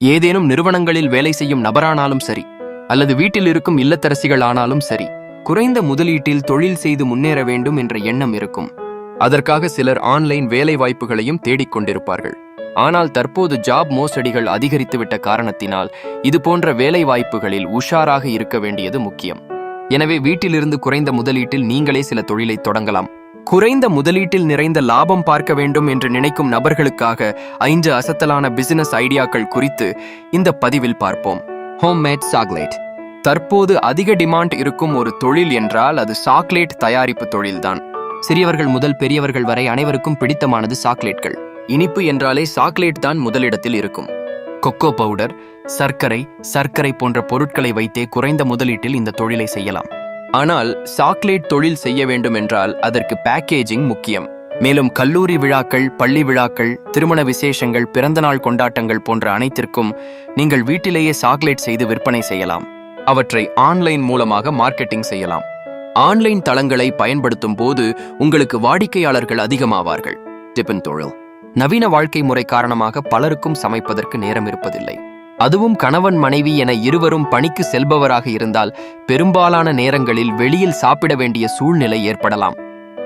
ஏதேனும் நிறுவனங்களில் வேலை செய்யும் நபரானாலும் சரி அல்லது வீட்டில் இருக்கும் இல்லத்தரசிகள் ஆனாலும் சரி குறைந்த முதலீட்டில் தொழில் செய்து முன்னேற வேண்டும் என்ற எண்ணம் இருக்கும். அதற்காக சிலர் ஆன்லைன் வேலை வாய்ப்புகளையும் தேடிக் கொண்டிருப்பார்கள். ஆனால் தற்போது ஜாப் மோசடிகள் அதிகரித்துவிட்ட காரணத்தினால் இது போன்ற வேலை வாய்ப்புகளில் உஷாராக இருக்க வேண்டியது முக்கியம். எனவே வீட்டிலிருந்து குறைந்த முதலீட்டில் நீங்களே சில தொழிலை தொடங்கலாம். குறைந்த முதலீட்டில் நிறைந்த லாபம் பார்க்க வேண்டும் என்று நினைக்கும் நபர்களுக்காக ஐந்து அசத்தலான பிசினஸ் ஐடியாக்கள் குறித்து இந்த பதிவில் பார்ப்போம். ஹோம் மேட் சாக்லேட் தற்போது அதிக டிமாண்ட் இருக்கும் ஒரு தொழில் என்றால் அது சாக்லேட் தயாரிப்பு தொழில்தான். சிறியவர்கள் முதல் பெரியவர்கள் வரை அனைவருக்கும் பிடித்தமானது சாக்லேட்கள் இனிப்பு என்றாலே சாக்லேட் தான் முதலிடத்தில் இருக்கும். கொக்கோ பவுடர் சர்க்கரை சர்க்கரை போன்ற பொருட்களை வைத்தே குறைந்த முதலீட்டில் இந்த தொழிலை செய்யலாம். ஆனால் சாக்லேட் தொழில் செய்ய வேண்டும் என்றால் அதற்கு பேக்கேஜிங் முக்கியம். மேலும் கல்லூரி விழாக்கள் பள்ளி விழாக்கள் திருமண விசேஷங்கள் பிறந்தநாள் கொண்டாட்டங்கள் போன்ற அனைத்திற்கும் நீங்கள் வீட்டிலேயே சாக்லேட் செய்து விற்பனை செய்யலாம். அவற்றை ஆன்லைன் மூலமாக மார்க்கெட்டிங் செய்யலாம். ஆன்லைன் தளங்களை பயன்படுத்தும் போது உங்களுக்கு வாடிக்கையாளர்கள் அதிகமாவார்கள். டிபன் தொழில். நவீன வாழ்க்கை முறை காரணமாக பலருக்கும் சமைப்பதற்கு நேரம் இருப்பதில்லை. அதுவும் கணவன் மனைவி என இருவரும் பணிக்கு செல்பவராக இருந்தால் பெரும்பாலான நேரங்களில் வெளியில் சாப்பிட வேண்டிய சூழ்நிலை ஏற்படலாம்.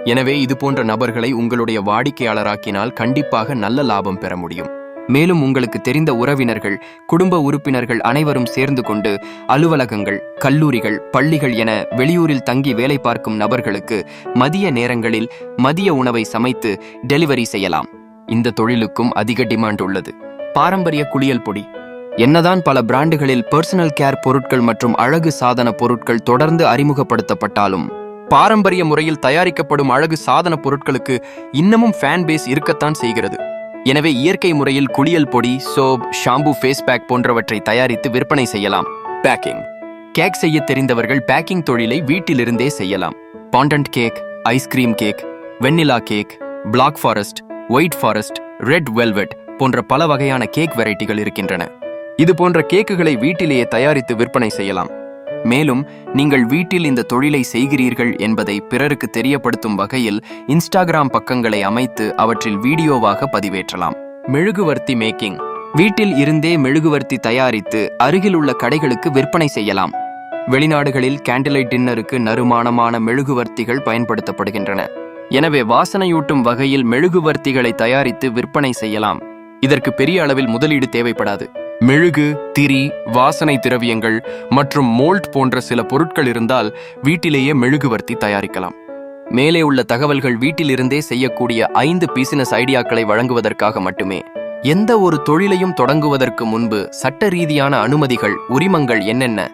எனவே இது போன்ற நபர்களை உங்களுடைய வாடிக்கையாளராக்கினால் கண்டிப்பாக நல்ல லாபம் பெற முடியும். மேலும் உங்களுக்கு தெரிந்த உறவினர்கள் குடும்ப உறுப்பினர்கள் அனைவரும் சேர்ந்து கொண்டு அலுவலகங்கள் கல்லூரிகள் பள்ளிகள் என வெளியூரில் தங்கி வேலை பார்க்கும் நபர்களுக்கு மதிய நேரங்களில் மதிய உணவை சமைத்து டெலிவரி செய்யலாம். இந்த தொழிலுக்கும் அதிக டிமாண்ட் உள்ளது. பாரம்பரிய குளியல் பொடி. என்னதான் பல பிராண்டுகளில் பர்சனல் கேர் பொருட்கள் மற்றும் அழகு சாதன பொருட்கள் தொடர்ந்து அறிமுகப்படுத்தப்பட்டாலும் பாரம்பரிய முறையில் தயாரிக்கப்படும் அழகு சாதன பொருட்களுக்கு இன்னமும் ஃபேன் பேஸ் இருக்கத்தான் செய்கிறது. எனவே இயற்கை முறையில் குளியல் பொடி சோப் ஷாம்பு ஃபேஸ் பேக் போன்றவற்றை தயாரித்து விற்பனை செய்யலாம். பேக்கிங் கேக் செய்ய தெரிந்தவர்கள் பேக்கிங் தொழிலை வீட்டிலிருந்தே செய்யலாம். Fondant cake ice cream cake vanilla cake black forest white forest red velvet போன்ற பல வகையான கேக் வெரைட்டிகள் இருக்கின்றன. இது போன்ற கேக்குகளை வீட்டிலேயே தயாரித்து விற்பனை செய்யலாம். மேலும் நீங்கள் வீட்டில் இந்த தொழிலை செய்கிறீர்கள் என்பதை பிறருக்கு தெரியப்படுத்தும் வகையில் இன்ஸ்டாகிராம் பக்கங்களை அமைத்து அவற்றில் வீடியோவாக பதிவேற்றலாம். மெழுகுவர்த்தி மேக்கிங். வீட்டில் இருந்தே மெழுகுவர்த்தி தயாரித்து அருகில் உள்ள கடைகளுக்கு விற்பனை செய்யலாம். வெளிநாடுகளில் கேண்டிலைட் டின்னருக்கு நறுமானமான மெழுகுவர்த்திகள் பயன்படுத்தப்படுகின்றன. எனவே வாசனையூட்டும் வகையில் மெழுகுவர்த்திகளை தயாரித்து விற்பனை செய்யலாம். இதற்கு பெரிய அளவில் முதலீடு தேவைப்படாது. மெழுகு திரி வாசனை திரவியங்கள் மற்றும் மோல்ட் போன்ற சில பொருட்கள் இருந்தால் வீட்டிலேயே மெழுகுவர்த்தி தயாரிக்கலாம். மேலே உள்ள தகவல்கள் வீட்டிலிருந்தே செய்யக்கூடிய ஐந்து பிசினஸ் ஐடியாக்களை வழங்குவதற்காக மட்டுமே. எந்த ஒரு தொழிலையும் தொடங்குவதற்கு முன்பு சட்ட ரீதியான அனுமதிகள் உரிமங்கள் என்னென்ன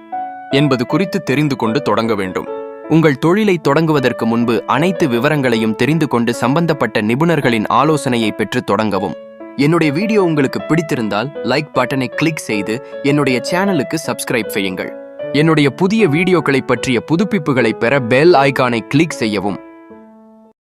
என்பது குறித்து தெரிந்து கொண்டு தொடங்க வேண்டும். உங்கள் தொழிலை தொடங்குவதற்கு முன்பு அனைத்து விவரங்களையும் தெரிந்து கொண்டு சம்பந்தப்பட்ட நிபுணர்களின் ஆலோசனையை பெற்று தொடங்கவும். என்னுடைய வீடியோ உங்களுக்கு பிடித்திருந்தால் லைக் பட்டனை கிளிக் செய்து என்னுடைய சேனலுக்கு சப்ஸ்கிரைப் செய்யுங்கள். என்னுடைய புதிய வீடியோக்களை பற்றிய புதுப்பிப்புகளை பெற பெல் ஐகானை கிளிக் செய்யவும்.